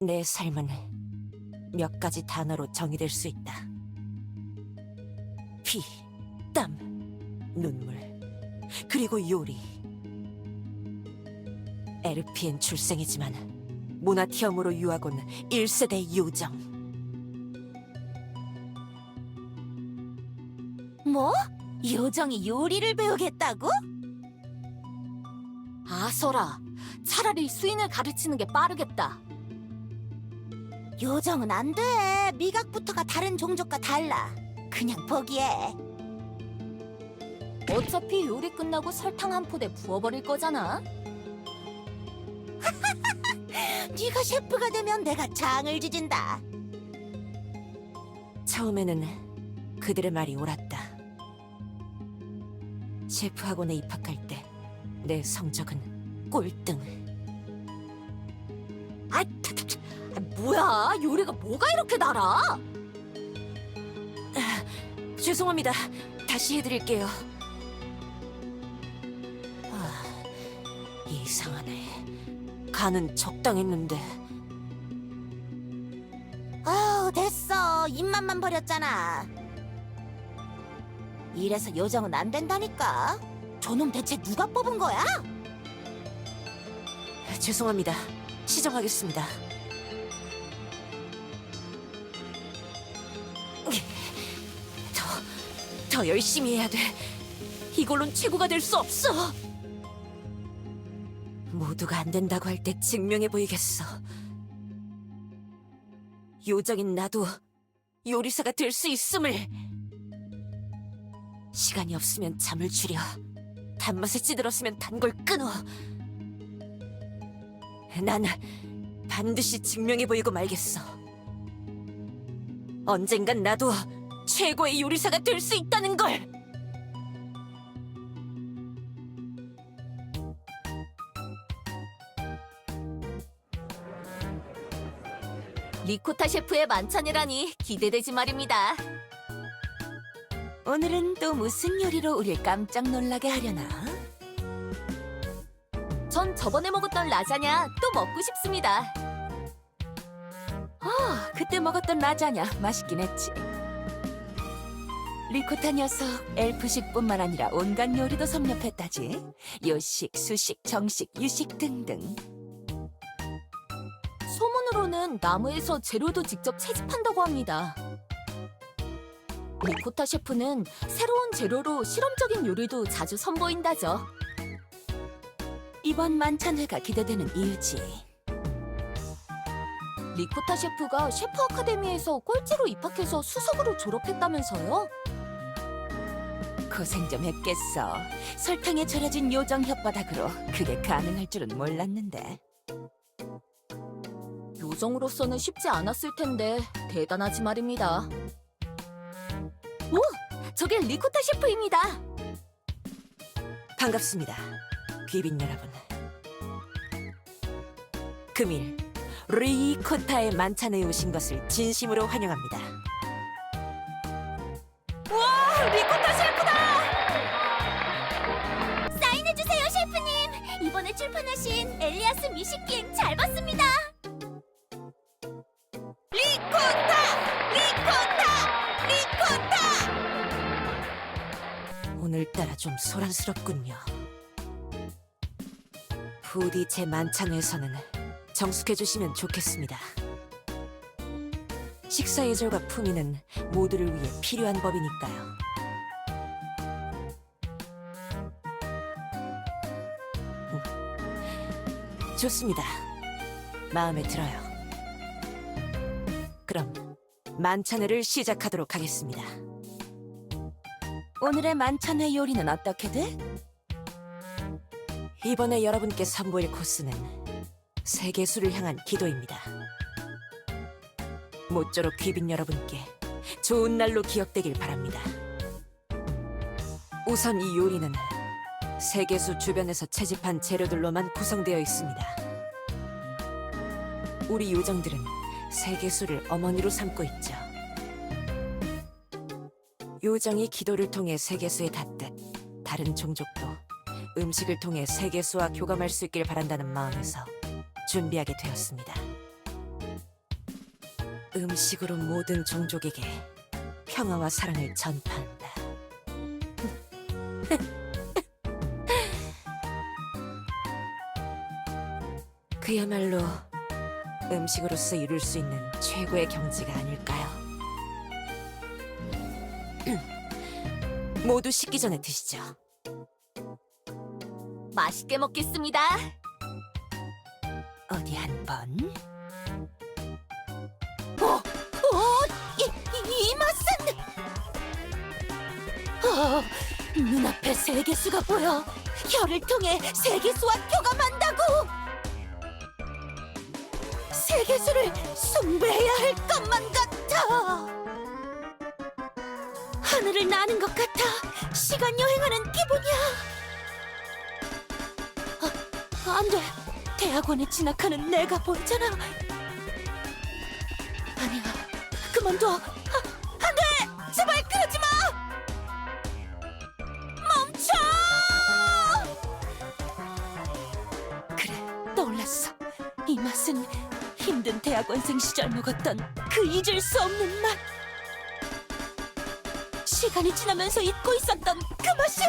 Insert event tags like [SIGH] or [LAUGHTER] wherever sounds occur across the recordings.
내 삶은 몇 가지 단어로 정의될 수 있다. 피, 땀, 눈물, 그리고 요리. 에르피엔 출생이지만 모나티엄으로 유학 온 1세대 요정. 뭐? 요정이 요리를 배우겠다고? 아서라, 차라리 수인을 가르치는 게 빠르겠다. 요정은 안 돼. 미각부터가 다른 종족과 달라. 그냥 포기해. 어차피 요리 끝나고 설탕 한 포대 부어버릴 거잖아. [LAUGHS] 네가 셰프가 되면 내가 장을 지진다. 처음에는 그들의 말이 옳았다. 셰프 학원에 입학할 때 내 성적은 꼴등. 아, 타, 타, 타. 아, 뭐야? 요리가 뭐가 이렇게 달아? 죄송합니다. 다시 해드릴게요. 아, 이상하네. 간은 적당했는데 아우 됐어 입맛만 버렸잖아 이래서 요정은 안 된다니까 저놈 대체 누가 뽑은 거야? 죄송합니다. 시정하겠습니다. 더 열심히 해야 돼. 이걸론 최고가 될 수 없어. 모두가 안 된다고 할 때 증명해 보이겠어. 요정인 나도 요리사가 될 수 있음을. 시간이 없으면 잠을 줄여. 단맛에 찌들었으면 단 걸 끊어. 난 반드시 증명해 보이고 말겠어. 언젠간 나도 최고의 요리사가 될 수 있다는 걸. 리코타 셰프의 만찬이라니 기대되지 말입니다 오늘은 또 무슨 요리로 우릴 깜짝 놀라게 하려나? 전 저번에 먹었던 라자냐 또 먹고 싶습니다 아, 그때 먹었던 라자냐 맛있긴 했지 리코타 녀석 엘프식뿐만 아니라 온갖 요리도 섭렵했다지. 요식, 수식, 정식, 유식 등등. 소문으로는 나무에서 재료도 직접 채집한다고 합니다. 리코타 셰프는 새로운 재료로 실험적인 요리도 자주 선보인다죠. 이번 만찬회가 기대되는 이유지. 리코타 셰프가 셰프 아카데미에서 꼴찌로 입학해서 수석으로 졸업했다면서요? 고생 좀 했겠어. 설탕에 절여진 요정 혓바닥으로 그게 가능할 줄은 몰랐는데. 요정으로서는 쉽지 않았을 텐데 대단하지 말입니다. 오! 저게 리코타 셰프입니다. 반갑습니다. 귀빈 여러분. 금일 리코타의 만찬에 오신 것을 진심으로 환영합니다. 출판하신 엘리아스 미식기행 잘 봤습니다! 리코타! 리코타! 리코타! 오늘따라 좀 소란스럽군요. 부디 제 만찬에서는 정숙해주시면 좋겠습니다. 식사 예절과 품위는 모두를 위해 필요한 법이니까요. 좋습니다. 마음에 들어요. 그럼 만찬회를 시작하도록 하겠습니다. 오늘의 만찬회 요리는 어떻게 돼? 이번에 여러분께 선보일 코스는 세계수를 향한 기도입니다. 모쪼록 귀빈 여러분께 좋은 날로 기억되길 바랍니다. 우선 이 요리는 세계수 주변에서 채집한 재료들로만 구성되어 있습니다. 우리 요정들은 세계수를 어머니로 삼고 있죠. 요정이 기도를 통해 세계수에 닿듯 다른 종족도 음식을 통해 세계수와 교감할 수 있길 바란다는 마음에서 준비하게 되었습니다. 음식으로 모든 종족에게 평화와 사랑을 전파한다. [LAUGHS] 그야말로 음식으로서 이룰 수 있는 최고의 경지가 아닐까요? [CLEARS THROAT] 모두 식기 전에 드시죠. 맛있게 먹겠습니다. 어디 한번. 어, 어, 이, 이, 이 맛은. 어, 눈앞에 세계수가 보여. 혀를 통해 세계수와 교감한다고. 세계수를 숭배해야 할 것만 같아. 하늘을 나는 것 같아. 시간 여행하는 기분이야. 안 돼. 대학원에 진학하는 내가 보이잖아. 아니야. 그만둬. 아, 안 돼. 제발 그러지 마. 멈춰. 그래, 떠올랐어. 이 맛은 힘든 대학원생 시절 먹었던 그 잊을 수 없는 맛. 시간이 지나면서 잊고 있었던 그 맛이야.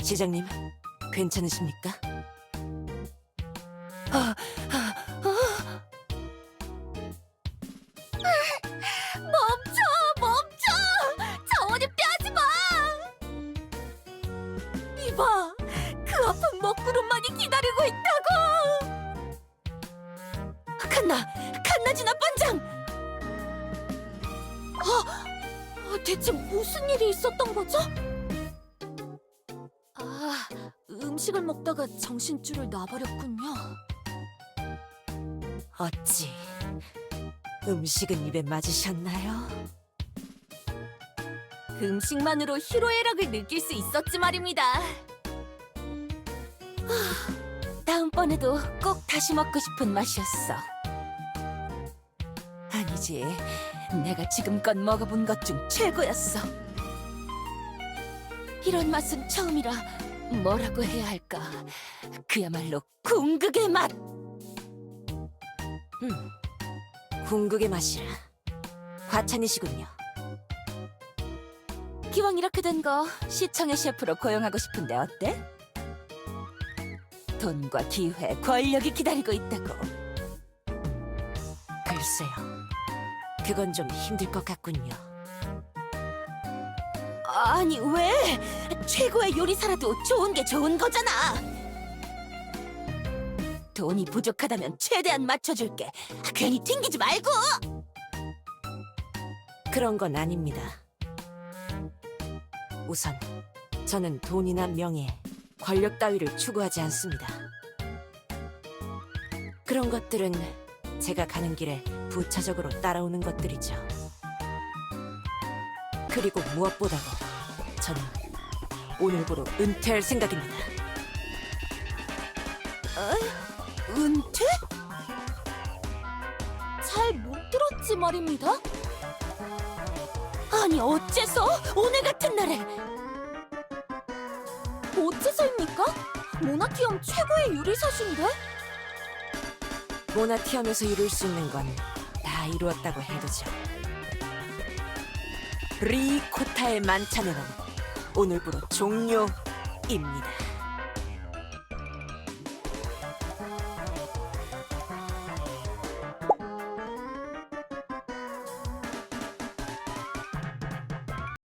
시장님, 괜찮으십니까? 대체 무슨 일이 있었던 거죠? 아, 음식을 먹다가 정신줄을 놔버렸군요. 어찌 음식은 입에 맞으셨나요? 음식만으로 희로애락을 느낄 수 있었지 말입니다. 다음번에도 꼭 다시 먹고 싶은 맛이었어. 아니지, 내가 지금껏 먹어본 것 중 최고였어. 이런 맛은 처음이라 뭐라고 해야 할까? 그야말로 궁극의 맛. 음, 궁극의 맛이라 과찬이시군요. 기왕 이렇게 된 거 시청의 셰프로 고용하고 싶은데 어때? 돈과 기회, 권력이 기다리고 있다고. 글쎄요, 그건 좀 힘들 것 같군요. 아니 왜? 최고의 요리사라도 좋은 게 좋은 거잖아. 돈이 부족하다면 최대한 맞춰줄게. 괜히 튕기지 말고. 그런 건 아닙니다. 우선 저는 돈이나 명예, 권력 따위를 추구하지 않습니다. 그런 것들은 제가 가는 길에 부차적으로 따라오는 것들이죠. 그리고 무엇보다도 저는 오늘부로 은퇴할 생각입니다. 은퇴? 잘 못 들었지 말입니다. 아니 어째서 오늘 같은 날에? 어째서입니까? 모나티엄 최고의 요리사신데? 모나티엄에서 이룰 수 있는 건 다 이루었다고 해도죠. 리코타의 만찬에는 오늘부로 종료입니다.